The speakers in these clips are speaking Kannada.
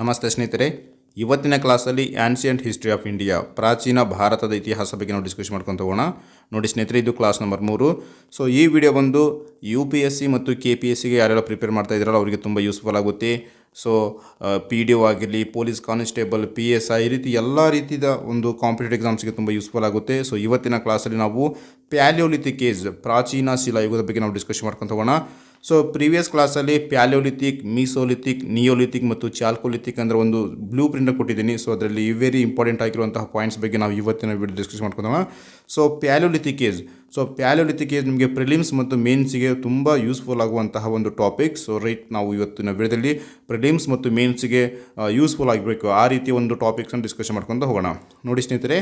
ನಮಸ್ತೆ ಸ್ನೇಹಿತರೆ, ಇವತ್ತಿನ ಕ್ಲಾಸಲ್ಲಿ ಆನ್ಸಿಯಂಟ್ ಹಿಸ್ಟ್ರಿ ಆಫ್ ಇಂಡಿಯಾ ಪ್ರಾಚೀನ ಭಾರತದ ಇತಿಹಾಸ ಬಗ್ಗೆ ನಾವು ಡಿಸ್ಕಸ್ ಮಾಡ್ಕೊಂಡು ಹೋಗೋಣ. ನೋಡಿ ಸ್ನೇಹಿತರೆ, ಇದು ಕ್ಲಾಸ್ ನಂಬರ್ ಮೂರು. ಸೊ ಈ ವಿಡಿಯೋ ಬಂದು ಯು ಪಿ ಎಸ್ ಸಿ ಮತ್ತು ಕೆ ಪಿ ಎಸ್ ಸಿಗೆ ಯಾರೆಲ್ಲ ಪ್ರಿಪೇರ್ ಮಾಡ್ತಾ ಇದ್ದಾರಲ್ಲ ಅವರಿಗೆ ತುಂಬ ಯೂಸ್ಫುಲ್ ಆಗುತ್ತೆ. ಸೊ ಪಿ ಡಿ ಒ ಆಗಿರಲಿ police constable P S I ಈ ರೀತಿ ಎಲ್ಲ ರೀತಿಯ ಒಂದು ಕಾಂಪಿಟೇಟಿವ್ ಎಕ್ಸಾಮ್ಸ್ಗೆ ತುಂಬ ಯೂಸ್ಫುಲ್ ಆಗುತ್ತೆ. ಸೊ ಇವತ್ತಿನ ಕ್ಲಾಸಲ್ಲಿ ನಾವು ಪ್ಯಾಲಿಯೋಲಿಥಿಕ್ ಏಜ್ ಪ್ರಾಚೀನ ಶಿಲಾಯುಗದ ಬಗ್ಗೆ ನಾವು ಡಿಸ್ಕಸ್ ಮಾಡ್ಕೊಂಡು ಹೋಗೋಣ. ಸೊ ಪ್ರೀವಿಯಸ್ ಕ್ಲಾಸಲ್ಲಿ ಪ್ಯಾಲಿಯೋಲಿಥಿಕ್ ಮೀಸೋಲಿಥಿಕ್ ನಿಯೋಲಿಥಿಕ್ ಮತ್ತು ಚಾಲ್ಕೋಲಿಥಿಕ್ ಅಂದರೆ ಒಂದು ಬ್ಲೂ ಪ್ರಿಂಟ್ ಕೊಟ್ಟಿದ್ದೀನಿ. ಸೊ ಅದರಲ್ಲಿ ವೆರಿ ಇಂಪಾರ್ಟೆಂಟ್ ಆಗಿರುವಂತಹ ಪಾಯಿಂಟ್ಸ್ ಬಗ್ಗೆ ನಾವು ಇವತ್ತಿನ video discuss ಮಾಡ್ಕೊಂಡೋಣ so palaeolithic age so palaeolithic age ನಿಮಗೆ ಪ್ರಿಲಿಮ್ಸ್ ಮತ್ತು ಮೇನ್ಸಿಗೆ ತುಂಬ ಯೂಸ್ಫುಲ್ ಆಗುವಂತಹ ಒಂದು ಟಾಪಿಕ್ ಸೊ ರೈಟ್ ನಾವು ಇವತ್ತಿನ ವಿಡಿಯೋದಲ್ಲಿ ಪ್ರಿಲಿಮ್ಸ್ ಮತ್ತು ಮೇನ್ಸಿಗೆ ಯೂಸ್ಫುಲ್ ಆಗಬೇಕು. ಆ ರೀತಿ ಒಂದು ಟಾಪಿಕ್ಸನ್ನು ಡಿಸ್ಕಷನ್ ಮಾಡ್ಕೊಂಡು ಹೋಗೋಣ. ನೋಡಿ ಸ್ನೇಹಿತರೆ,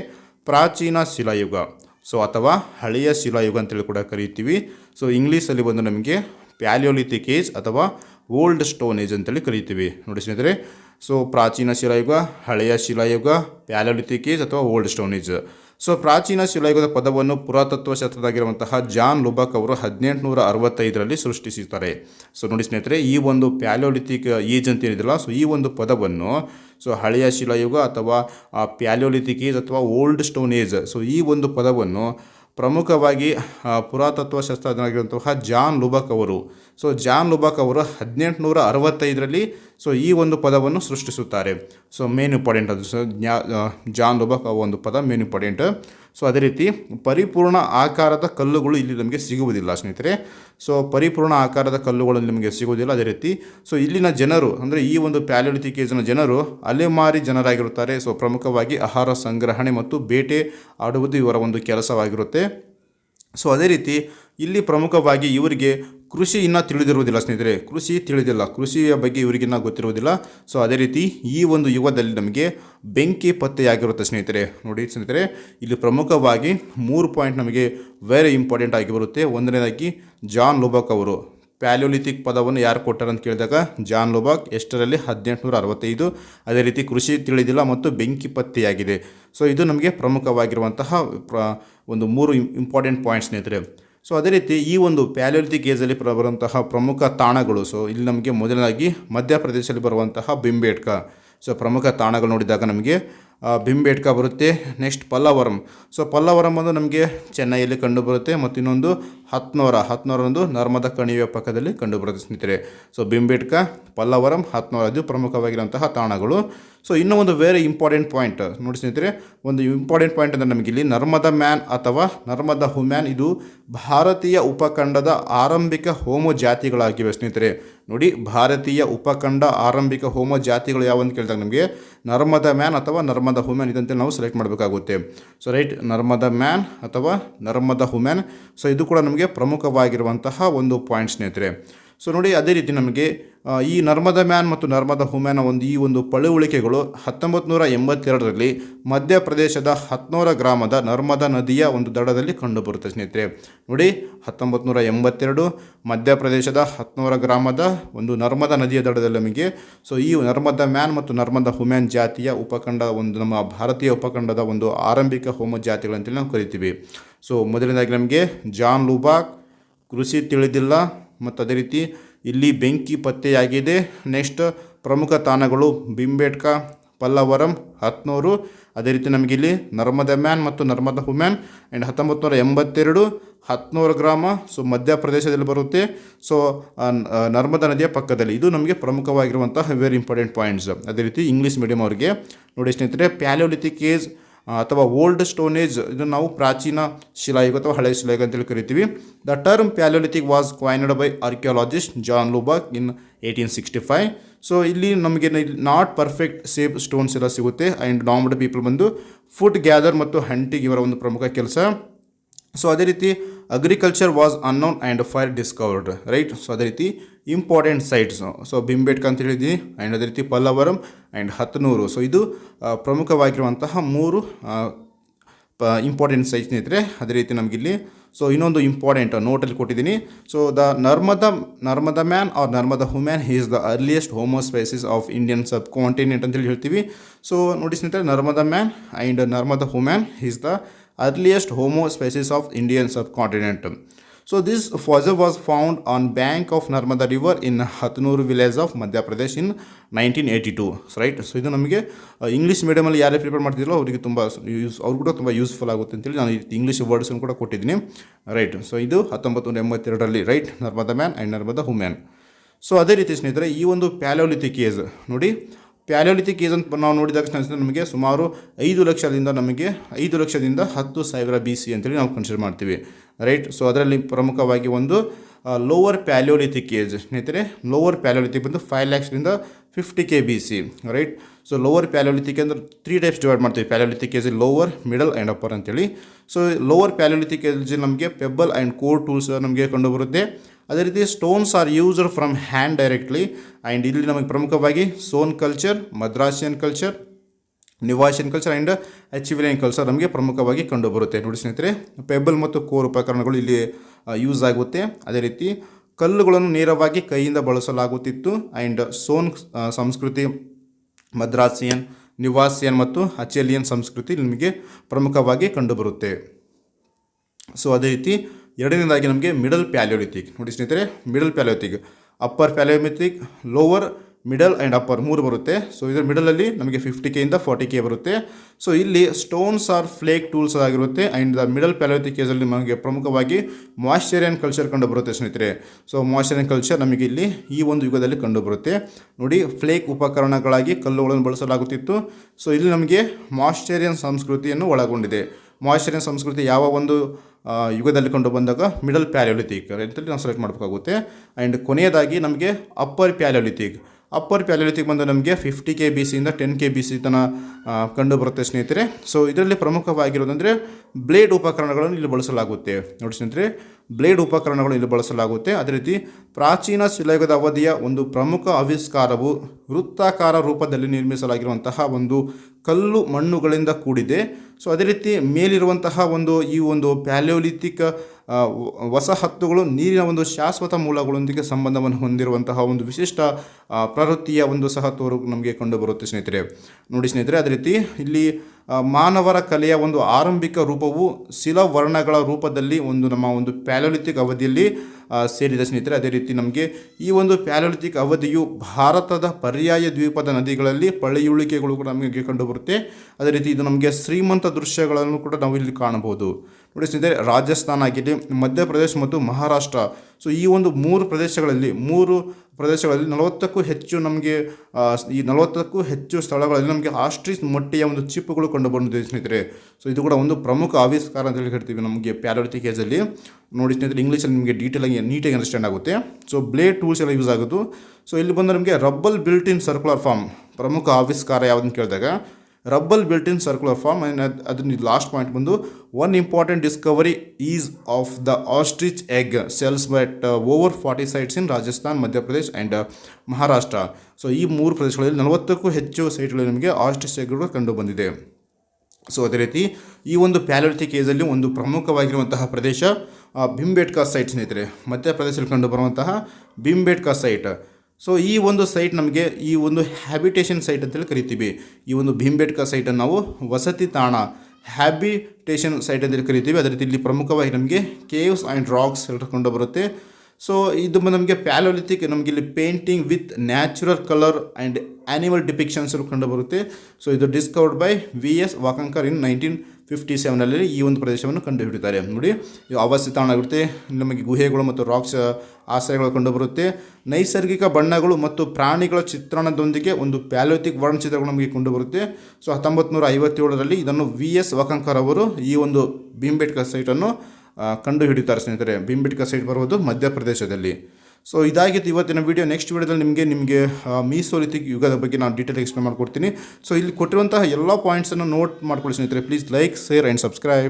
ಪ್ರಾಚೀನ ಶಿಲಾಯುಗ. ಸೊ ಅಥವಾ ಹಳೆಯ ಶಿಲಾಯುಗ ಅಂತೇಳಿ ಕೂಡ ಕರೀತೀವಿ. ಸೊ ಇಂಗ್ಲೀಷಲ್ಲಿ ಬಂದು ನಮಗೆ ಪ್ಯಾಲಿಯೋಲಿಥಿಕ್ ಏಜ್ ಅಥವಾ ಓಲ್ಡ್ ಸ್ಟೋನ್ ಏಜ್ ಅಂತೇಳಿ ಕರಿತೀವಿ. ನೋಡಿ ಸ್ನೇಹಿತರೆ ಸೊ ಪ್ರಾಚೀನ ಶಿಲಾಯುಗ, ಹಳೆಯ ಶಿಲಾಯುಗ ಪ್ಯಾಲಿಯೋಲಿಥಿಕ್ ಏಜ್ ಅಥವಾ ಓಲ್ಡ್ ಸ್ಟೋನ್ ಏಜ್ ಸೊ ಪ್ರಾಚೀನ ಶಿಲಾಯುಗದ ಪದವನ್ನು ಪುರಾತತ್ವ ಶಾಸ್ತ್ರದಾಗಿರುವಂತಹ ಜಾನ್ ಲುಬಕ್ ಅವರು ಹದಿನೆಂಟುನೂರ ಅರವತ್ತೈದರಲ್ಲಿ ಸೃಷ್ಟಿಸುತ್ತಾರೆ ಸೊ ನೋಡಿ ಸ್ನೇಹಿತರೆ, ಈ ಒಂದು ಪ್ಯಾಲಿಯೋಲಿಥಿಕ್ ಏಜ್ ಅಂತ ಏನಿದೆಯಲ್ಲ ಸೊ ಈ ಒಂದು ಪದವನ್ನು ಸೊ ಹಳೆಯ ಶಿಲಾಯುಗ ಅಥವಾ ಪ್ಯಾಲಿಯೋಲಿಥಿಕ್ ಏಜ್ ಅಥವಾ ಓಲ್ಡ್ ಸ್ಟೋನ್ ಏಜ್ ಸೊ ಈ ಒಂದು ಪದವನ್ನು ಪ್ರಮುಖವಾಗಿ ಪುರಾತತ್ವ ಶಸ್ತ್ರಜ್ಞರಾಗಿರುವಂತಹ ಜಾನ್ ಲುಬಕ್ ಅವರು. ಸೊ, ಜಾನ್ ಲುಬಕ್ ಅವರು ಹದಿನೆಂಟುನೂರ ಅರವತ್ತೈದರಲ್ಲಿ ಸೊ, ಈ ಒಂದು ಪದವನ್ನು ಸೃಷ್ಟಿಸುತ್ತಾರೆ. ಸೊ ಮೇನ್ ಇಂಪಾರ್ಟೆಂಟ್ ಅದು. ಸೊ ಜಾನ್ ಲುಬಕ್ ಆ ಒಂದು ಪದ ಮೇನ್ ಇಂಪಾರ್ಟೆಂಟ್ ಸೊ ಅದೇ ರೀತಿ ಪರಿಪೂರ್ಣ ಆಕಾರದ ಕಲ್ಲುಗಳು ಇಲ್ಲಿ ನಮಗೆ ಸಿಗುವುದಿಲ್ಲ ಸ್ನೇಹಿತರೆ. ಸೊ ಪರಿಪೂರ್ಣ ಆಕಾರದ ಕಲ್ಲುಗಳು ನಿಮಗೆ ಸಿಗುವುದಿಲ್ಲ. ಅದೇ ರೀತಿ ಸೊ ಇಲ್ಲಿನ ಜನರು, ಅಂದರೆ ಈ ಒಂದು ಪ್ಯಾಲಿಯೋಲಿಥಿಕ್ ಏಜ್ನ ಜನರು ಅಲೆಮಾರಿ ಜನರಾಗಿರುತ್ತಾರೆ. ಸೊ ಪ್ರಮುಖವಾಗಿ ಆಹಾರ ಸಂಗ್ರಹಣೆ ಮತ್ತು ಬೇಟೆ ಆಡುವುದು ಇವರ ಒಂದು ಕೆಲಸವಾಗಿರುತ್ತೆ. ಸೊ ಅದೇ ರೀತಿ ಇಲ್ಲಿ ಪ್ರಮುಖವಾಗಿ ಇವರಿಗೆ ಕೃಷಿ ಇನ್ನೂ ತಿಳಿದಿರುವುದಿಲ್ಲ ಸ್ನೇಹಿತರೆ. ಕೃಷಿ ತಿಳಿದಿಲ್ಲ. ಕೃಷಿಯ ಬಗ್ಗೆ ಇವರಿಗಿನ್ನ ಗೊತ್ತಿರುವುದಿಲ್ಲ. ಸೊ ಅದೇ ರೀತಿ ಈ ಒಂದು ಯುಗದಲ್ಲಿ ನಮಗೆ ಬೆಂಕಿ ಪತ್ತೆಯಾಗಿರುತ್ತೆ ಸ್ನೇಹಿತರೆ. ನೋಡಿ ಸ್ನೇಹಿತರೆ, ಇಲ್ಲಿ ಪ್ರಮುಖವಾಗಿ ಮೂರು ಪಾಯಿಂಟ್ ನಮಗೆ ವೆರಿ ಇಂಪಾರ್ಟೆಂಟ್ ಆಗಿ ಬರುತ್ತೆ. ಒಂದನೇದಾಗಿ ಜಾನ್ ಲೋಬಾಕ್ ಅವರು. ಪ್ಯಾಲಿಯೋಲಿಥಿಕ್ ಪದವನ್ನು ಯಾರು ಕೊಟ್ಟಾರೆ ಅಂತ ಕೇಳಿದಾಗ ಜಾನ್ ಲೋಬಾಕ್ ಎಷ್ಟರಲ್ಲಿ? ಹದಿನೆಂಟುನೂರ ಅರವತ್ತೈದು ಅದೇ ರೀತಿ ಕೃಷಿ ತಿಳಿದಿಲ್ಲ ಮತ್ತು ಬೆಂಕಿ ಪತ್ತೆಯಾಗಿದೆ. ಸೊ ಇದು ನಮಗೆ ಪ್ರಮುಖವಾಗಿರುವಂತಹ ಪ್ರ ಒಂದು ಮೂರು ಇಂಪಾರ್ಟೆಂಟ್ ಪಾಯಿಂಟ್ಸ್ ಸ್ನೇಹಿತರೆ. ಸೊ ಅದೇ ರೀತಿ ಈ ಒಂದು ಪ್ಯಾಲೋಲಿತಿ ಏಜಲ್ಲಿ ಬರುವಂತಹ ಪ್ರಮುಖ ತಾಣಗಳು. ಸೊ ಇಲ್ಲಿ ನಮಗೆ ಮೊದಲನೇದಾಗಿ ಮಧ್ಯಪ್ರದೇಶದಲ್ಲಿ ಬರುವಂತಹ ಬಿಂಬೇಡ್ಕ ಸೊ ಪ್ರಮುಖ ತಾಣಗಳು ನೋಡಿದಾಗ ನಮಗೆ ಬಿಂಬೇಟ್ಕ ಬರುತ್ತೆ ನೆಕ್ಸ್ಟ್ ಪಲ್ಲವರಂ. ಸೊ ಪಲ್ಲವರಂ ಒಂದು ನಮಗೆ ಚೆನ್ನೈಯಲ್ಲಿ ಕಂಡುಬರುತ್ತೆ ಮತ್ತು ಇನ್ನೊಂದು ಹತ್ನೋರ. ಒಂದು ನರ್ಮದಾ ಕಣಿವೆಯ ಪಕ್ಕದಲ್ಲಿ ಕಂಡುಬರುತ್ತೆ ಸ್ನೇಹಿತರೆ. ಸೊ ಬಿಂಬೇಡ್ಕ ಪಲ್ಲವರಂ, ಹತ್ನೋರ, ಇದು ಪ್ರಮುಖವಾಗಿರುವಂತಹ ತಾಣಗಳು. ಸೊ ಇನ್ನೂ ಒಂದು ವೆರಿ ಇಂಪಾರ್ಟೆಂಟ್ ಪಾಯಿಂಟ್ ನೋಡಿ ಸ್ನೇಹಿತರೆ, ಒಂದು ಇಂಪಾರ್ಟೆಂಟ್ ಪಾಯಿಂಟ್ ಅಂದರೆ ನಮಗಿಲ್ಲಿ ನರ್ಮದಾ ಮ್ಯಾನ್ ಅಥವಾ ನರ್ಮದ ಹುಮ್ಯಾನ್ ಇದು ಭಾರತೀಯ ಉಪಖಂಡದ ಆರಂಭಿಕ ಹೋಮೋ ಜಾತಿಗಳಾಗಿವೆ ಸ್ನೇಹಿತರೆ. ನೋಡಿ, ಭಾರತೀಯ ಉಪಖಂಡ ಆರಂಭಿಕ ಹೋಮೋ ಜಾತಿಗಳು ಯಾವ ಅಂತ ಕೇಳಿದಾಗ ನಮಗೆ ನರ್ಮದ ಮ್ಯಾನ್ ಅಥವಾ ನರ್ಮದ ಹುಮ್ಯಾನ್ ಇದಂತೆ ನಾವು ಸೆಲೆಕ್ಟ್ ಮಾಡಬೇಕಾಗುತ್ತೆ. ಸೊ ರೈಟ್ ನರ್ಮದ ಮ್ಯಾನ್ ಅಥವಾ ನರ್ಮದ ಹುಮ್ಯಾನ್ ಸೊ ಇದು ಕೂಡ ನಮಗೆ ಪ್ರಮುಖವಾಗಿರುವಂತಹ ಒಂದು ಪಾಯಿಂಟ್ ಸ್ನೇಹಿತರೆ. ಸೊ ನೋಡಿ, ಅದೇ ರೀತಿ ನಮಗೆ ಈ ನರ್ಮದಾ ಮ್ಯಾನ್ ಮತ್ತು ನರ್ಮದ ಹುಮ್ಯಾನ್ ಒಂದು ಈ ಒಂದು ಪಳುವಳಿಕೆಗಳು ಹತ್ತೊಂಬತ್ತು ನೂರ ಎಂಬತ್ತೆರಡರಲ್ಲಿ ಮಧ್ಯಪ್ರದೇಶದ ಹತ್ನೂರ ಗ್ರಾಮದ ನರ್ಮದಾ ನದಿಯ ಒಂದು ದಡದಲ್ಲಿ ಕಂಡುಬರುತ್ತೆ, ಸ್ನೇಹಿತರೆ. ನೋಡಿ ಹತ್ತೊಂಬತ್ತು ನೂರ ಎಂಬತ್ತೆರಡು ಮಧ್ಯಪ್ರದೇಶದ ಹತ್ನೂರ ಗ್ರಾಮದ ಒಂದು ನರ್ಮದಾ ನದಿಯ ದಡದಲ್ಲಿ ನಮಗೆ ಸೊ ಈ ನರ್ಮದಾ ಮ್ಯಾನ್ ಮತ್ತು ನರ್ಮದಾ ಹುಮ್ಯಾನ್ ಜಾತಿಯ ಉಪಖಂಡ ಒಂದು, ನಮ್ಮ ಭಾರತೀಯ ಉಪಖಂಡದ ಒಂದು ಆರಂಭಿಕ ಹೋಮ ಜಾತಿಗಳಂತೇಳಿ ನಾವು ಕರಿತೀವಿ. ಸೊ ಮೊದಲನೇದಾಗಿ ನಮಗೆ ಜಾನ್ ಲೂಬಾಕ್ ಕೃಷಿ ತಿಳಿದಿಲ್ಲ, ಮತ್ತು ಅದೇ ರೀತಿ ಇಲ್ಲಿ ಬೆಂಕಿ ಪತ್ತೆಯಾಗಿದೆ. ನೆಕ್ಸ್ಟ್ ಪ್ರಮುಖ ತಾಣಗಳು ಬಿಂಬೇಟ್ಕ, ಪಲ್ಲವರಂ, ಹತ್ನೂರು. ಅದೇ ರೀತಿ ನಮಗಿಲ್ಲಿ ನರ್ಮದಾ ಮ್ಯಾನ್ ಮತ್ತು ನರ್ಮದಾ ಹುಮ್ಯಾನ್ ಆ್ಯಂಡ್ ಹತ್ತೊಂಬತ್ತು ನೂರ ಎಂಬತ್ತೆರಡು ಹತ್ನೂರು ಗ್ರಾಮ ಸೊ ಮಧ್ಯಪ್ರದೇಶದಲ್ಲಿ ಬರುತ್ತೆ. ಸೊ ನರ್ಮದಾ ನದಿಯ ಪಕ್ಕದಲ್ಲಿ ಇದು ನಮಗೆ ಪ್ರಮುಖವಾಗಿರುವಂತಹ ವೆರಿ ಇಂಪಾರ್ಟೆಂಟ್ ಪಾಯಿಂಟ್ಸ್ ಅದೇ ರೀತಿ ಇಂಗ್ಲೀಷ್ ಮೀಡಿಯಂ ಅವರಿಗೆ. ನೋಡಿ ಸ್ನೇಹಿತರೆ ಪ್ಯಾಲಿಯೋಲಿಥಿಕ್ ಏಜ್ ಅಥವಾ ಓಲ್ಡ್ ಸ್ಟೋನೇಜ್ ಇದು ನಾವು ಪ್ರಾಚೀನ ಶಿಲಾಯುಗ ಅಥವಾ ಹಳೆಯ ಶಿಲಾಯುಗ ಅಂತೇಳಿ ಕರಿತೀವಿ. The term palaeolithic was coined by archaeologist John Lubbock in eighteen sixty five so ಇಲ್ಲಿ ನಮಗೆ ನಾಟ್ ಪರ್ಫೆಕ್ಟ್ ಸೇಫ್ ಸ್ಟೋನ್ಸ್ ಎಲ್ಲ ಸಿಗುತ್ತೆ. ಆ್ಯಂಡ್ ನಾರ್ಮಡ್ ಪೀಪಲ್ ಬಂದು ಫುಡ್ ಗ್ಯಾದರ್ ಮತ್ತು ಹಂಟಿಗೆ ಇವರ ಒಂದು ಪ್ರಮುಖ ಕೆಲಸ. ಸೊ ಅದೇ ರೀತಿ agriculture was unknown and fire discovered right so ಅದೇ ರೀತಿ ಇಂಪಾರ್ಟೆಂಟ್ ಸೈಟ್ಸ್ ಸೊ ಬಿಂಬೇಡ್ಕ ಅಂತ ಹೇಳಿದ್ವಿ ಆ್ಯಂಡ್ ಅದೇ ರೀತಿ ಪಲ್ಲವರಂ ಆ್ಯಂಡ್ ಹತ್ತನೂರು ಸೊ ಇದು ಪ್ರಮುಖವಾಗಿರುವಂತಹ ಮೂರು ಪ ಇಂಪಾರ್ಟೆಂಟ್ ಸೈಟ್ ಇದ್ದರೆ ಅದೇ ರೀತಿ ನಮಗಿಲ್ಲಿ ಸೊ ಇನ್ನೊಂದು ಇಂಪಾರ್ಟೆಂಟ್ ನೋಟಲ್ಲಿ ಕೊಟ್ಟಿದ್ದೀನಿ. So the Narmada Narmada man or Narmada human is the earliest homo species of Indian subcontinent ಅಂತೇಳಿ ಹೇಳ್ತೀವಿ. ಸೊ ನೋಡಿ ಸ್ನೇಹಿತರೆ Narmada man and Narmada human is the species of Indian subcontinent so this fossil was found on bank of Narmada river in Hatnur village of Madhya Pradesh in nineteen eighty two right so ಇದು ನಮಗೆ ಇಂಗ್ಲೀಷ್ ಮೀಡಿಯಮಲ್ಲಿ ಯಾರೇ ಪ್ರಿಪೇರ್ ಮಾಡ್ತಿದ್ರೋ ಅವರಿಗೆ ತುಂಬ ಯೂಸ್ ಅವ್ರು ಕೂಡ ತುಂಬ ಯೂಸ್ಫುಲ್ ಆಗುತ್ತೆ ಅಂತೇಳಿ ನಾನು ಇಂಗ್ಲೀಷ್ ವರ್ಡ್ಸನ್ನು ಕೂಡ ಕೊಟ್ಟಿದ್ದೀನಿ. ರೈಟ್ ಸೊ ಇದು ಹತ್ತೊಂಬತ್ತು ನೂರ ಎಂಬತ್ತೆರಡರಲ್ಲಿ right Narmada man and Narmada woman so ಅದೇ ರೀತಿ ಸ್ನೇಹಿತರೆ, ಈ ಒಂದು ಪ್ಯಾಲೋಲಿಥಿಕ್ ಏಜ್ ನೋಡಿ ಪ್ಯಾಲೋಲಿಥಿಕ್ ಏಜ್ ಅಂತ ನಾವು ನೋಡಿದಾಗ ನಮಗೆ ಸುಮಾರು ಐದು ಲಕ್ಷದಿಂದ ನಮಗೆ ಐದು ಲಕ್ಷದಿಂದ ಹತ್ತು ಸಾವಿರ ಬಿ ಸಿ ಅಂತೇಳಿ ನಾವು ಕನ್ಸಿಡರ್ ಮಾಡ್ತೀವಿ. ರೈಟ್ ಸೊ ಅದರಲ್ಲಿ ಪ್ರಮುಖವಾಗಿ ಒಂದು ಲೋವರ್ ಪ್ಯಾಲಿಯೋಲಿಥಿಕ್ ಏಜ್ ಸ್ನೇಹಿತರೆ ಲೋವರ್ ಪ್ಯಾಲಿಯೋಲಿಥಿಕ್ ಬಂದು five ಲ್ಯಾಕ್ಸ್ನಿಂದ fifty K B C right so lower palaeolithic ಅಂದ್ರೆ ತ್ರೀ ಟೈಪ್ಸ್ ಡಿವೈಡ್ ಮಾಡ್ತೀವಿ. Palaeolithic age lower middle and upper ಅಂತೇಳಿ. ಸೊ ಲೋವರ್ ಪ್ಯಾಲಿಯೋಲಿಥಿಕ್ ಏಜ್ ನಮಗೆ ಪೆಬಲ್ ಆ್ಯಂಡ್ ಕೋರ್ ಟೂಲ್ಸ್ ನಮಗೆ ಕಂಡುಬರುತ್ತೆ ಅದೇ ರೀತಿ stones are used from hand directly and ಇಲ್ಲಿ ನಮಗೆ ಪ್ರಮುಖವಾಗಿ Soan culture Madrasian culture Nevasian culture and Acheulian culture ನಮಗೆ ಪ್ರಮುಖವಾಗಿ ಕಂಡುಬರುತ್ತೆ. ನೋಡಿ ಸ್ನೇಹಿತರೆ ಪೆಬಲ್ ಮತ್ತು ಕೋರ್ ಉಪಕರಣಗಳು ಇಲ್ಲಿ ಯೂಸ್ ಆಗುತ್ತೆ. ಅದೇ ರೀತಿ ಕಲ್ಲುಗಳನ್ನು ನೇರವಾಗಿ ಕೈಯಿಂದ ಬಳಸಲಾಗುತ್ತಿತ್ತು ಆ್ಯಂಡ್ ಸೋನ್ ಸಂಸ್ಕೃತಿ, ಮದ್ರಾಸಿಯನ್, ನಿವಾಸಿಯನ್ ಮತ್ತು ಅಚೇಲಿಯನ್ ಸಂಸ್ಕೃತಿ ನಿಮಗೆ ಪ್ರಮುಖವಾಗಿ ಕಂಡುಬರುತ್ತೆ. ಸೊ ಅದೇ ರೀತಿ ಎರಡನೇದಾಗಿ ನಮಗೆ ಮಿಡಲ್ ಪ್ಯಾಲಿಯೋಲಿಥಿಕ್ ನೋಡಿ ಸ್ನೇಹಿತರೆ middle palaeolithic upper palaeolithic lower middle and upper ಮೂರು ಬರುತ್ತೆ. ಸೊ ಇದರ ಮಿಡಲಲ್ಲಿ ನಮಗೆ ಫಿಫ್ಟಿ ಕೆಯಿಂದ ಫಾರ್ಟಿ ಕೆ ಬರುತ್ತೆ. ಸೊ ಇಲ್ಲಿ ಸ್ಟೋನ್ಸ್ ಆರ್ ಫ್ಲೇಕ್ ಟೂಲ್ಸ್ ಆಗಿರುತ್ತೆ. ಆ್ಯಂಡ್ ದ ಮಿಡಲ್ ಪ್ಯಾಲೋಥಿಕ್ ಕೇಸಲ್ಲಿ ನಮಗೆ ಪ್ರಮುಖವಾಗಿ ಮಾಯ್ಶ್ಚರಿಯನ್ ಕಲ್ಚರ್ ಕಂಡು ಬರುತ್ತೆ ಸ್ನೇಹಿತರೆ. ಸೊ ಮಾಯಿಶ್ಚರಿಯನ್ ಕಲ್ಚರ್ ನಮಗೆ ಇಲ್ಲಿ ಈ ಒಂದು ಯುಗದಲ್ಲಿ ಕಂಡು ಬರುತ್ತೆ. ನೋಡಿ ಫ್ಲೇಕ್ ಉಪಕರಣಗಳಾಗಿ ಕಲ್ಲುಗಳನ್ನು ಬಳಸಲಾಗುತ್ತಿತ್ತು. ಸೊ ಇಲ್ಲಿ ನಮಗೆ ಮಾಯ್ಶ್ಚರಿಯನ್ ಸಂಸ್ಕೃತಿಯನ್ನು ಒಳಗೊಂಡಿದೆ. ಮಾಯ್ಶ್ಚರಿಯನ್ ಸಂಸ್ಕೃತಿ ಯಾವ ಒಂದು ಯುಗದಲ್ಲಿ ಕಂಡು ಬಂದಾಗ ಮಿಡಲ್ ಪ್ಯಾಲಿಯೋಲಿಥಿಕ್ ಅಂತೇಳಿ ನಾವು ಸೆಲೆಕ್ಟ್ ಮಾಡಬೇಕಾಗುತ್ತೆ. ಆ್ಯಂಡ್ ಕೊನೆಯದಾಗಿ ನಮಗೆ ಅಪ್ಪರ್ ಪ್ಯಾಲಿಯೋಲಿಥಿಕ್ ಅಪ್ಪರ್ ಪ್ಯಾಲಿಯೋಲಿಥಿಕ್ ಬಂದು ನಮಗೆ ಫಿಫ್ಟಿ ಕೆ ಬಿ ಸಿಯಿಂದ ಟೆನ್ ಕೆ ಬಿ ಸಿ ತನ ಕಂಡು ಬರುತ್ತೆ ಸ್ನೇಹಿತರೆ. ಸೊ ಇದರಲ್ಲಿ ಪ್ರಮುಖವಾಗಿರೋದಂದರೆ ಬ್ಲೇಡ್ ಉಪಕರಣಗಳನ್ನು ಇಲ್ಲಿ ಬಳಸಲಾಗುತ್ತೆ. ನೋಡಿ ಸ್ನೇಹಿತರೆ ಬ್ಲೇಡ್ ಉಪಕರಣಗಳು ಇಲ್ಲಿ ಬಳಸಲಾಗುತ್ತೆ. ಅದೇ ರೀತಿ ಪ್ರಾಚೀನ ಶಿಲಾಯುಗದ ಅವಧಿಯ ಒಂದು ಪ್ರಮುಖ ಆವಿಷ್ಕಾರವು ವೃತ್ತಾಕಾರ ರೂಪದಲ್ಲಿ ನಿರ್ಮಿಸಲಾಗಿರುವಂತಹ ಒಂದು ಕಲ್ಲು ಮಣ್ಣುಗಳಿಂದ ಕೂಡಿದೆ. ಸೊ ಅದೇ ರೀತಿ ಮೇಲಿರುವಂತಹ ಒಂದು ಈ ಒಂದು ಪ್ಯಾಲಿಯೋಲಿಥಿಕ್ ಆ, ವ- ವಸಾಹತುಗಳು ನೀರಿನ ಒಂದು ಶಾಶ್ವತ ಮೂಲಗಳೊಂದಿಗೆ ಸಂಬಂಧವನ್ನು ಹೊಂದಿರುವಂತಹ ಒಂದು ವಿಶಿಷ್ಟ ಪ್ರವೃತ್ತಿಯ ಒಂದು ಸಹ ತೋರು ನಮಗೆ ಕಂಡುಬರುತ್ತೆ ಸ್ನೇಹಿತರೆ. ನೋಡಿ ಸ್ನೇಹಿತರೆ ಅದೇ ರೀತಿ ಇಲ್ಲಿ ಮಾನವರ ಕಲೆಯ ಒಂದು ಆರಂಭಿಕ ರೂಪವು ಶಿಲವರ್ಣಗಳ ರೂಪದಲ್ಲಿ ಒಂದು ನಮ್ಮ ಒಂದು ಪ್ಯಾಲೋಲಿಥಿಕ್ ಅವಧಿಯಲ್ಲಿ ಸೇರಿದೆ ಸ್ನೇಹಿತರೆ, ಅದೇ ರೀತಿ ನಮಗೆ ಈ ಒಂದು ಪ್ಯಾಲೋಲಿಥಿಕ್ ಅವಧಿಯು ಭಾರತದ ಪರ್ಯಾಯ ದ್ವೀಪದ ನದಿಗಳಲ್ಲಿ ಪಳೆಯುಳಿಕೆಗಳು ಕೂಡ ನಮಗೆ ಕಂಡುಬರುತ್ತೆ. ಅದೇ ರೀತಿ ಇದು ನಮಗೆ ಶ್ರೀಮಂತ ದೃಶ್ಯಗಳನ್ನು ಕೂಡ ನಾವು ಇಲ್ಲಿ ಕಾಣಬಹುದು. ನೋಡಿ ಸ್ನೇಹಿತರೆ, ರಾಜಸ್ಥಾನ ಆಗಿದೆ, ಮಧ್ಯಪ್ರದೇಶ ಮತ್ತು ಮಹಾರಾಷ್ಟ್ರ. ಸೊ ಈ ಒಂದು ಮೂರು ಪ್ರದೇಶಗಳಲ್ಲಿ ಮೂರು ಪ್ರದೇಶಗಳಲ್ಲಿ ನಲವತ್ತಕ್ಕೂ ಹೆಚ್ಚು ನಮಗೆ ಈ ನಲವತ್ತಕ್ಕೂ ಹೆಚ್ಚು ಸ್ಥಳಗಳಲ್ಲಿ ನಮಗೆ ಆಸ್ಟ್ರೀಸ್ ಮೊಟ್ಟೆಯ ಒಂದು ಚಿಪ್ಪುಗಳು ಕಂಡುಬಂದಿದೆ ಸ್ನೇಹಿತರೆ. ಸೊ ಇದು ಕೂಡ ಒಂದು ಪ್ರಮುಖ ಆವಿಷ್ಕಾರ ಅಂತ ಹೇಳಿ ಹೇಳ್ತೀವಿ ನಮಗೆ ಪ್ಯಾಲೋಲಿಥಿಕ್ ಏಜಲ್ಲಿ ನೋಡಿ ಸ್ನೇಹಿತರೆ ಇಂಗ್ಲೀಷಲ್ಲಿ ನಿಮಗೆ ಡೀಟೇಲಾಗಿ ನೀಟಾಗಿ ಅಂಡರ್ಸ್ಟ್ಯಾಂಡ್ ಆಗುತ್ತೆ. ಸೊ ಬ್ಲೇಡ್ ಟೂಲ್ಸ್ ಎಲ್ಲ ಯೂಸ್ ಆಗೋದು. ಸೊ ಇಲ್ಲಿ ಬಂದರೆ ನಮಗೆ rubble built in circular form ಪ್ರಮುಖ ಆವಿಷ್ಕಾರ ಯಾವುದನ್ನು ಕೇಳಿದಾಗ rubble built in circular form ಅದನ್ನ ಲಾಸ್ಟ್ ಪಾಯಿಂಟ್ ಬಂದು one important discovery is of the ostrich egg shells but over forty sites in Rajasthan Madhya Pradesh and Maharashtra so ಈ ಮೂರು ಪ್ರದೇಶಗಳಲ್ಲಿ ನಲವತ್ತಕ್ಕೂ ಹೆಚ್ಚು ಸೈಟ್ಗಳಲ್ಲಿ ನಿಮಗೆ ಆಸ್ಟ್ರಿಚ್ ಎಗ್ಗಳು ಕಂಡು ಬಂದಿದೆ. ಸೊ ಅದೇ ರೀತಿ ಈ ಒಂದು ಪ್ಯಾಲೋಲಿಥಿಕ್ ಏಜಲ್ಲಿ ಒಂದು ಪ್ರಮುಖವಾಗಿರುವಂತಹ ಪ್ರದೇಶ ಆ, ಭೀಂಬೇಟ್ಕಾ ಸೈಟ್ ಸ್ನೇಹಿತರೆ ಮಧ್ಯಪ್ರದೇಶದಲ್ಲಿ ಕಂಡು ಬರುವಂತಹ ಭೀಂಬೇಟ್ಕಾ ಸೈಟ್ ಸೊ ಈ ಒಂದು ಸೈಟ್ ನಮಗೆ ಈ ಒಂದು ಹ್ಯಾಬಿಟೇಷನ್ ಸೈಟ್ ಅಂತೇಳಿ ಕರಿತೀವಿ. ಈ ಒಂದು ಭೀಂಬೇಟ್ಕಾ ಸೈಟನ್ನು ನಾವು ವಸತಿ ತಾಣ ಹ್ಯಾಬಿಟೇಷನ್ ಸೈಟ್ ಅಂತೇಳಿ ಕರಿತೀವಿ. ಅದೇ ರೀತಿ ಇಲ್ಲಿ ಪ್ರಮುಖವಾಗಿ ನಮಗೆ ಕೇವ್ಸ್ ಆ್ಯಂಡ್ ರಾಕ್ಸ್ ಕಂಡು ಬರುತ್ತೆ ಸೊ ಇದು ನಮಗೆ ಪ್ಯಾಲೋಲಿಥಿಕ್ ನಮಗೆ ಇಲ್ಲಿ painting with natural colour and animal depictions ಕಂಡು ಬರುತ್ತೆ ಸೊ ಇದು discovered by V S Wakankar in nineteen fifty ಸೆವೆನಲ್ಲಿ ಈ ಒಂದು ಪ್ರದೇಶವನ್ನು ಕಂಡುಹಿಡಿತಾರೆ. ನೋಡಿ ಆವಾಸ ತಾಣ ಆಗಿರುತ್ತೆ. ನಮಗೆ ಗುಹೆಗಳು ಮತ್ತು ರಾಕ್ಸ್ ಆಶ್ರಯಗಳು ಕಂಡುಬರುತ್ತೆ. ನೈಸರ್ಗಿಕ ಬಣ್ಣಗಳು ಮತ್ತು ಪ್ರಾಣಿಗಳ ಚಿತ್ರಣದೊಂದಿಗೆ ಒಂದು ಪ್ಯಾಲೋತಿಕ್ ವರ್ಣಚಿತ್ರಗಳು ನಮಗೆ ಕಂಡುಬರುತ್ತೆ. ಸೊ ಹತ್ತೊಂಬತ್ತು ನೂರ ಐವತ್ತೇಳರಲ್ಲಿ ಇದನ್ನು ವಿ ಎಸ್ ವಕಂಕರ್ ಅವರು ಈ ಒಂದು ಭೀಂಬೇಡ್ಕರ್ ಸೈಟನ್ನು ಕಂಡುಹಿಡಿತಾರೆ ಕಂಡು ಹಿಡಿತಾರೆ ಸ್ನೇಹಿತರೆ. ಭೀಂಬೇಡ್ಕರ್ ಸೈಟ್ ಬರುವುದು ಮಧ್ಯಪ್ರದೇಶದಲ್ಲಿ. ಸೊ ಇದಾಗಿತ್ತು ಇವತ್ತಿನ ವಿಡಿಯೋ ನೆಕ್ಸ್ಟ್ ವೀಡಿಯೋದಲ್ಲಿ ನಿಮಗೆ ನಿಮಗೆ ಮೀಸೋಲಿಥಿಕ್ ಯುಗದ ಬಗ್ಗೆ ನಾನು ಡೀಟೇಲ್ ಎಕ್ಸ್ಪ್ಲೇನ್ ಮಾಡಿಕೊಡ್ತೀನಿ. ಸೊ ಇಲ್ಲಿ ಕೊಟ್ಟಿರುವಂತಹ ಎಲ್ಲ ಪಾಯಿಂಟ್ಸನ್ನು ನೋಟ್ ಮಾಡ್ಕೊಳ್ಳಿ ಸ್ನೇಹಿತರೆ. Please like share and subscribe